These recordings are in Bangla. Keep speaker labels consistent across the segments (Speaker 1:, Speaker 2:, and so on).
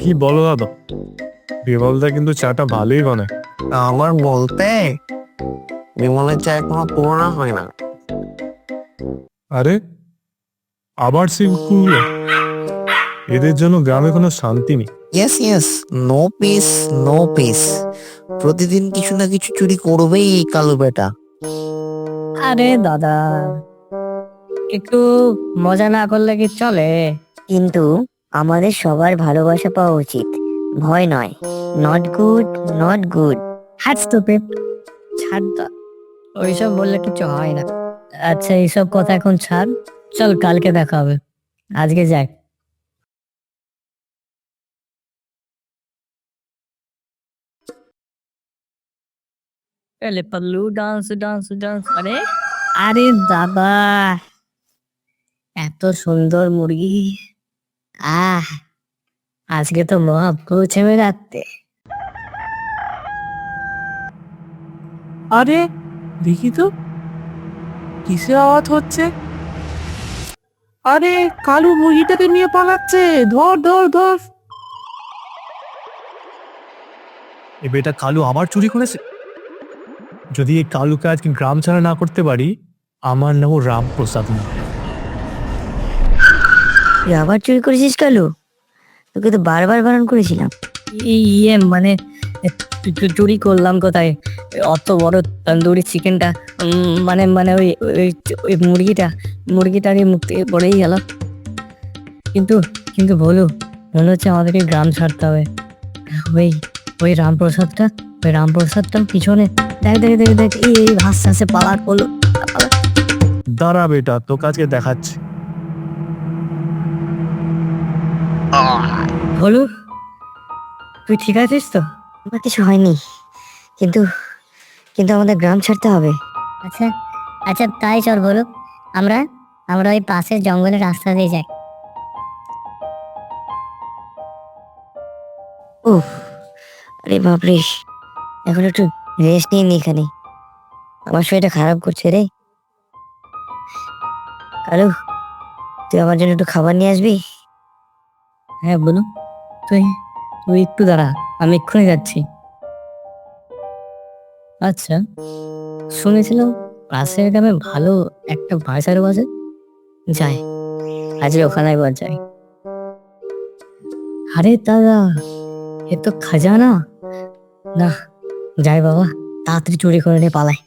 Speaker 1: কি বলো দাদা? বিমলদা কিন্তু চাটা ভালোই বানায়।
Speaker 2: আমার বলতে বিমলের চা এখনও পুরোনো হয় না।
Speaker 1: আরে আবার সিঙ্কুল এদের জন্য গ্রামে কোনো শান্তি নেই।
Speaker 2: Yes yes no peace no peace প্রতিদিন কিছু না কিছু চুরি করবেই এই কালো বেটা।
Speaker 3: আরে দাদা একটু মজা না করলে কি চলে?
Speaker 4: কিন্তু আমাদের সবার ভালোবাসা পাওয়া উচিত। ভয় নয়। নট গুড নট গুড
Speaker 3: হ্যাটস তো ছাড় দা ওইসব বললে কিছু হয় না। আচ্ছা এইসব কথা এখন ছাড়। চল কালকে দেখা হবে। আজকে যাই। এলে পাল্লু ডান্স ডান্স ডান্স। আরে? আরে দাদা এত সুন্দর মুরগি। আহ আজকে তো মহা পৌঁছে বেড়াতে
Speaker 5: আরে দেখি তো। কিসের আওয়াজ হচ্ছে? আরে কালু মুরগিটাকে নিয়ে পালাচ্ছে। ধর ধর ধর।
Speaker 1: এ বেটা কালু আবার চুরি করেছে? যদি এই কালুকে আজকে গ্রাম ছাড়া না করতে পারি আমার নামও রামপ্রসাদ না।
Speaker 4: তুই আবার চুরি করেছিস কালু? তোকে তো বারবার বারণ করেছিলাম।
Speaker 3: ইয়ে মানে চুরি করলাম কোথায়? অত বড় তন্দুরি চিকেনটা মানে মানে ওই ওই ওই মুরগিটা মুরগিটারই মুখ থেকে পড়েই গেল। কিন্তু কিন্তু বলু মনে হচ্ছে আমাদেরকে গ্রাম ছাড়তে হবে। ওই ওই রামপ্রসাদটা ওই রামপ্রসাদটা পিছনে দেখ দেখ দেখ দেখ এই এই ভাসতে ভাসতে পালার করল
Speaker 1: দাঁড়া বেটা তোকে আজকে দেখাচ্ছি।
Speaker 3: বলু তুই ঠিক আছিস তো?
Speaker 4: আমার কিছু হয়নি কিন্তু কিন্তু আমাদের গ্রাম ছাড়তে হবে।
Speaker 6: আচ্ছা আচ্ছা তাই চল বলো আমরা আমরা ওই পাশের জঙ্গলের রাস্তা দিয়ে যাই।
Speaker 4: উফ আরে বাপরে এখন একটু রেস্ট নিয়ে নি এখানে। আমার শরীরটা খারাপ করছে রে। কালু তুই আমার জন্য একটু খাবার নিয়ে আসবি?
Speaker 3: হ্যাঁ বলু তুই তুই একটু দাঁড়া, আমি এক্ষুনি যাচ্ছি। আচ্ছা শুনেছিলাম পাশের গ্রামে ভালো একটা ভাষার বাজে। যাই, আজ ওখানে একবার যাই। আরে দাদা, এ তো খাজানা। না, যাই বাবা, তাড়াতাড়ি চুরি করে নিয়ে পালাই।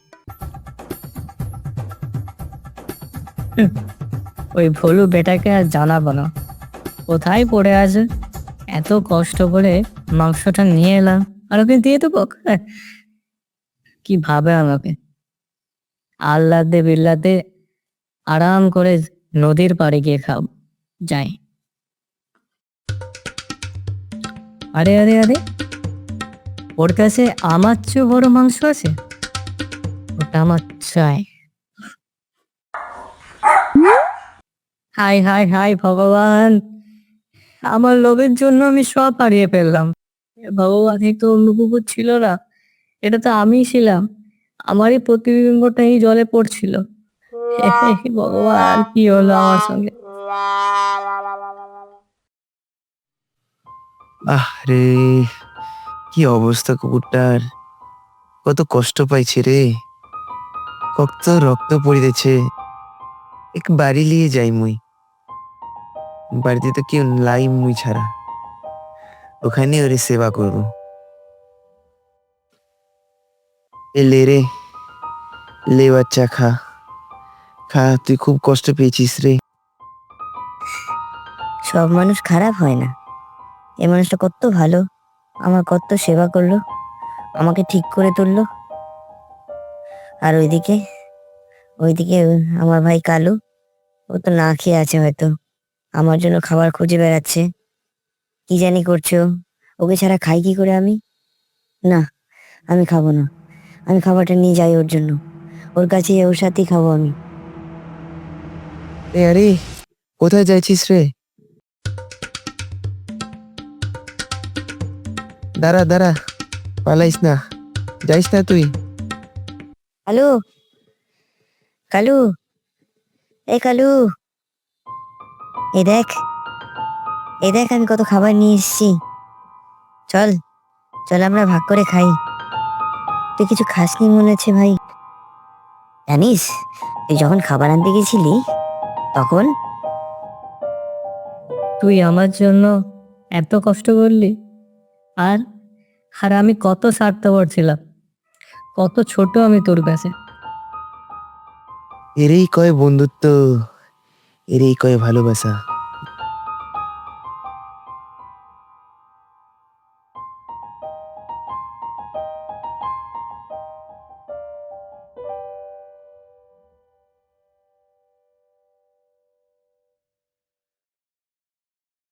Speaker 3: ওই ভোলু বেটাকে আর জানাব না। কোথায় পড়ে আছে? এত কষ্ট করে মাংসটা নিয়ে এলাম। আর ওকে দিয়ে দেবো? হ্যাঁ। কি ভাবে আমাকে? আল্লাদে বিল্লাতে আরাম করে নদীর পাড়ে গিয়ে খাও। যাই। আরে আরে আরে। ওর কাছে আমার চেয়ে বড় মাংস আছে? ওটা আমার চাই। হাই হাই হাই, ভগবান। আমার লোভের জন্য আমি সব হারিয়ে ফেললাম। এ ভগবান তো অন্য কুকুর ছিল না। এটা তো আমি ছিলাম। আমারই প্রতিবিম্বটা এই জলে পড়ছিল। ভগবান, কি হলো আমার সঙ্গে?
Speaker 2: আহ রে কি অবস্থা কুকুরটার? কত কষ্ট পাইছে রে। কত রক্ত পড়িতেছে। এক বাড়ি নিয়ে যাই মুই। বাড়িতে তো কেউ লাই মুই ছাড়া। ওখানে ওরে সেবা করব। এ লে রে, লে বাচ্চা খা। খা, তুই খুব কষ্ট পেয়েছিস রে।
Speaker 4: সব মানুষ খারাপ হয় না। এই মানুষটা কত ভালো। আমার কত সেবা করল। আমাকে ঠিক করে তুললো। আর ওইদিকে ওইদিকে আমার ভাই কালু। ও তো না খেয়ে আছে হয়তো। আমার জন্য খাবার খুঁজে বেড়াচ্ছে। কি জানি করছ? ওকে ছাড়া খাই কি করে আমি? না আমি খাব না। আমি খাবারটা নিয়ে যাই ওর জন্য। ওর কাছে ওর সাথেই খাব আমি।
Speaker 2: এ আরে কোথায় যাইছিস রে? দাঁড়া দাঁড়া পালাইস না। যাইস না তুই।
Speaker 4: হ্যালো কালু? এ কালু? এই দেখ এ দেখ আমি কত খাবার নিয়ে এসেছি। চল চল আমরা ভাগ করে খাই। তুই কিছু খাসনি মনে হচ্ছে ভাই। জানিস তুই যখন খাবার আনতে গেছিলি তখন
Speaker 3: তুই আমার জন্য এত কষ্ট করলি। আর আর আমি কত স্বার্থপর ছিলাম। কত ছোট আমি তোর কাছে।
Speaker 2: এরেই কয় বন্ধুত্ব। এরেই কয়ে ভালোবাসা।